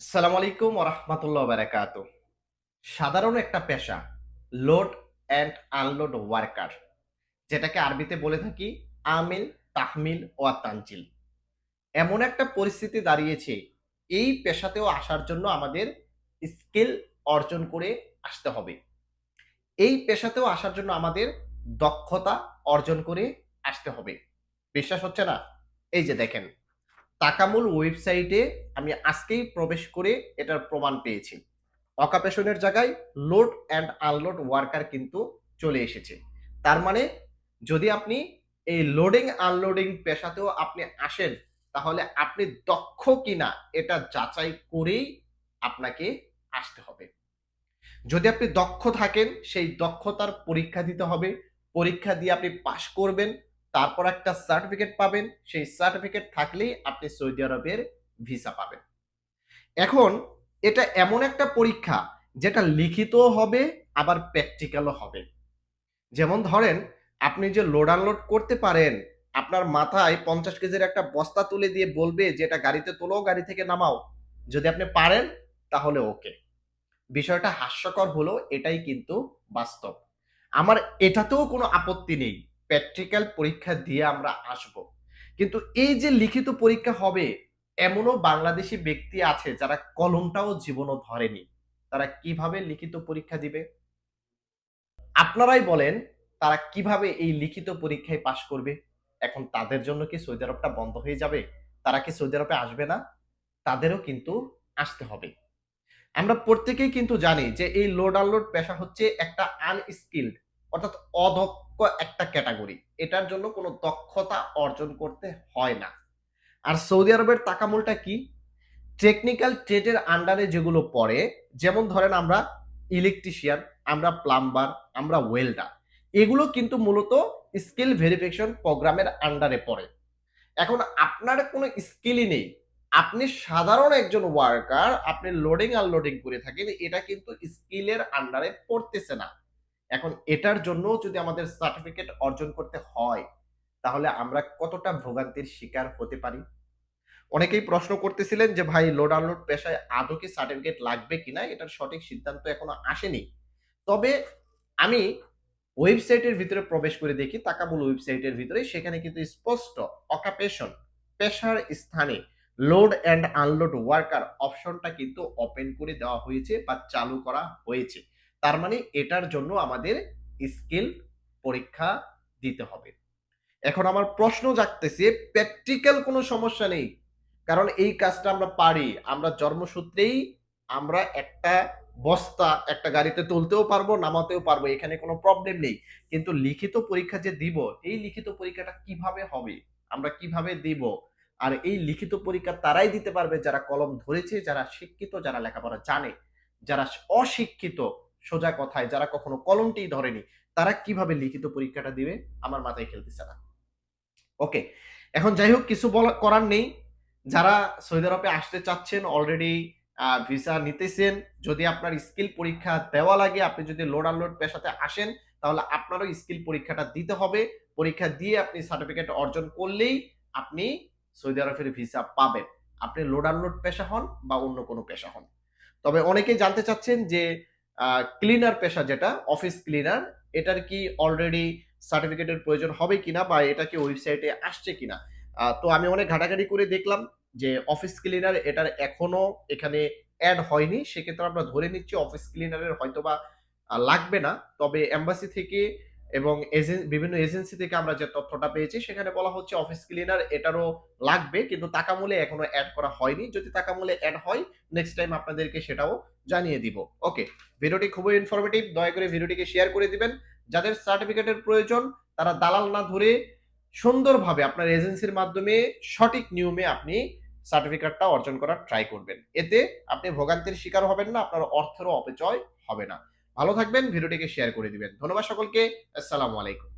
আসসালামু আলাইকুম ওরহমতুল্লাহ বারাকাত সাধারণ একটা পেশা লোড অ্যান্ড আনলোড ওয়ার্কার যেটাকে আরবিতে বলে থাকি আমিল, তাহমিল ও তানজিল। এমন একটা পরিস্থিতি দাঁড়িয়েছে, এই পেশাতেও আসার জন্য আমাদের স্কিল অর্জন করে আসতে হবে। এই পেশাতেও আসার জন্য আমাদের দক্ষতা অর্জন করে আসতে হবে। বিশ্বাস হচ্ছে না? এই যে দেখেন তাকামুল ওয়েবসাইটে আমি আজকেই প্রবেশ করে এটার প্রমাণ পেয়েছি। অকাপেশনের জায়গায় লোড অ্যান্ড আনলোড ওয়ার্কার কিন্তু চলে এসেছে। তার মানে যদি আপনি এই লোডিং আনলোডিং পেশাতেও আপনি আসেন, তাহলে আপনি দক্ষ কিনা এটা যাচাই করেই আপনাকে আসতে হবে। যদি আপনি দক্ষ থাকেন, সেই দক্ষতার পরীক্ষা দিতে হবে। পরীক্ষা দিয়ে আপনি পাশ করবেন। তারপর একটা সার্টিফিকেট পাবেন। সেই সার্টিফিকেট থাকলেই আপনি সৌদি আরবের ভিসা পাবেন। এখন এটা এমন একটা পরীক্ষা, যেটা লিখিত হবে, আবার প্র্যাকটিক্যালও হবে। যেমন ধরেন, আপনি যে লোড আনলোড করতে পারেন, আপনার মাথায় পঞ্চাশ কেজির একটা বস্তা তুলে দিয়ে বলবে যে, এটা গাড়িতে তোলো, গাড়ি থেকে নামাও। যদি আপনি পারেন, তাহলে ওকে বিষয়টা হাস্যকর হলো এটাই কিন্তু বাস্তব। আমার এটাতেও কোনো আপত্তি নেই। প্র্যাকটিক্যাল পরীক্ষা দিয়ে আমরা আসব। কিন্তু এই যে লিখিত পরীক্ষা হবে, এমনও বাংলাদেশি ব্যক্তি আছে যারা কলমটাও জীবনও ধরেনি। তারা কীভাবে লিখিত পরীক্ষা দিবে? আপনারাই বলেন, তারা কীভাবে এই লিখিত পরীক্ষায় পাশ করবে? এখন তাদের জন্য কি সৌদি আরবটা বন্ধ হয়ে যাবে? তারা কি সৌদি আরবে আসবে না? তাদেরও কিন্তু আসতে হবে। আমরা প্রত্যেকেই কিন্তু জানি যে এই লোড আনলোড পেশা হচ্ছে একটা আনস্কিল্ড অর্থাৎ অদক্ষ একটা ক্যাটাগরি। এটার জন্য কোনো দক্ষতা অর্জন করতে হয় না। আর সৌদি আরবের তাকামূলটা কি? টেকনিক্যাল ট্রেডের আন্ডারে যেগুলো পড়ে, যেমন ধরেন আমরা ইলেকট্রিশিয়ান আমরা প্লাম্বার আমরা ওয়েল্ডার এগুলো কিন্তু মূলত স্কিল ভেরিফিকেশন প্রোগ্রামের আন্ডারে পড়ে। এখন আপনার কোনো স্কিলই নেই। আপনি সাধারণ একজন ওয়ার্কার আপনি লোডিং আনলোডিং করে থাকেন, এটা কিন্তু স্কিলের আন্ডারে পড়তেছে না। এখন এটার জন্য যদি আমাদের সার্টিফিকেট অর্জন করতে হয়, তাহলে আমরা কতটা ভোগান্তির শিকার হতে পারি? অনেকেই প্রশ্ন করতেছিলেন যে, ভাই লোড আনলোড পেশায় আদৌ কি সার্টিফিকেট লাগবে কিনা এটার সঠিক সিদ্ধান্ত এখনও আসেনি। তবে আমি ওয়েবসাইটের ভিতরে প্রবেশ করে দেখি, তাকাবুল ওয়েবসাইটের ভিতরে, সেখানে কিন্তু স্পষ্ট অকাপেশন পেশার স্থানে লোড অ্যান্ড আনলোড ওয়ার্কার অপশনটা কিন্তু ওপেন করে দেওয়া হয়েছে বা চালু করা হয়েছে। তার মানে এটার জন্য আমাদের স্কিল পরীক্ষা দিতে হবে। এখন আমার প্রশ্ন জাগতেছে, প্র্যাকটিক্যাল কোনো সমস্যা নেই। কারণ এই কাজটা আমরা পারি, আমরা জন্মসূত্রেই আমরা একটা বস্তা একটা গাড়িতে তুলতেও পারব, নামাতেও পারব, এখানে কোনো প্রবলেম নেই। কিন্তু লিখিত পরীক্ষা যে দিব, এই লিখিত পরীক্ষাটা কীভাবে হবে? আমরা কীভাবে দিব? আর এই লিখিত পরীক্ষা তারাই দিতে পারবে, যারা কলম ধরেছে, যারা শিক্ষিত, যারা লেখাপড়া জানে, যারা অশিক্ষিত সোজা কথায় যারা কখনো কলমটি ধরেনি, তারা কীভাবে লিখিত পরীক্ষাটা দিবে? আমার মাথায় খেলতেছে না। ওকে, এখন যাই হোক, কিছু করার নেই। যারা সৌদি আরবে আসতে চাচ্ছেন অলরেডি ভিসা নিতেছেন, যদি আপনার স্কিল পরীক্ষা দেওয়া লাগে, আপনি যদি লোড আনলোড পেশাতে আসেন, তাহলে আপনারও স্কিল পরীক্ষাটা দিতে হবে। পরীক্ষা দিয়ে আপনি সার্টিফিকেট অর্জন করলেই আপনি সৌদি আরবের ভিসা পাবেন। আপনি লোড আনলোড পেশা হন বা অন্য কোনো পেশা হন। তবে অনেকেই জানতে চাচ্ছেন যে ক্লিনার পেশা যেটা অফিস ক্লিনার এটার কি অলরেডি সার্টিফিকেটের প্রয়োজন হবে কিনা বা এটা কি ওয়েবসাইটে আসছে কিনা? তো আমি অনেক ঘাটাঘাটি করে দেখলাম যে অফিস ক্লিনার এটার এখনও এখানে অ্যাড হয়নি। সেক্ষেত্রে আমরা ধরে নিচ্ছি অফিস ক্লিনারের হয়তোবা লাগবে না। তবে এম্বাসি থেকে এবং বিভিন্ন এজেন্সি থেকে আমরা যে তথ্যটা পেয়েছি, সেখানে বলা হচ্ছে অফিস ক্লিনার এটারও লাগবে, কিন্তু টাকা তাকামূলে এখনও অ্যাড করা হয়নি। যদি টাকা তাকামূলে অ্যাড হয় নেক্সট টাইম আপনাদেরকে সেটাও জানিয়ে দিব। ওকে ভিডিওটি খুবই ইনফরমেটিভ দয়া করে ভিডিওটিকে শেয়ার করে দিবেন। যাদের সার্টিফিকেটের প্রয়োজন, তারা দালাল না ধরে সুন্দরভাবে আপনার এজেন্সির মাধ্যমে সঠিক নিয়মে আপনি সার্টিফিকেটটা অর্জন করার ট্রাই করবেন। এতে আপনি ভোগান্তির শিকার হবেন না, আপনার অর্থেরও অপচয় হবে না। ভালো থাকবেন ভিডিওটিকে শেয়ার করে দিবেন। ধন্যবাদ সকলকে আসসালামু আলাইকুম।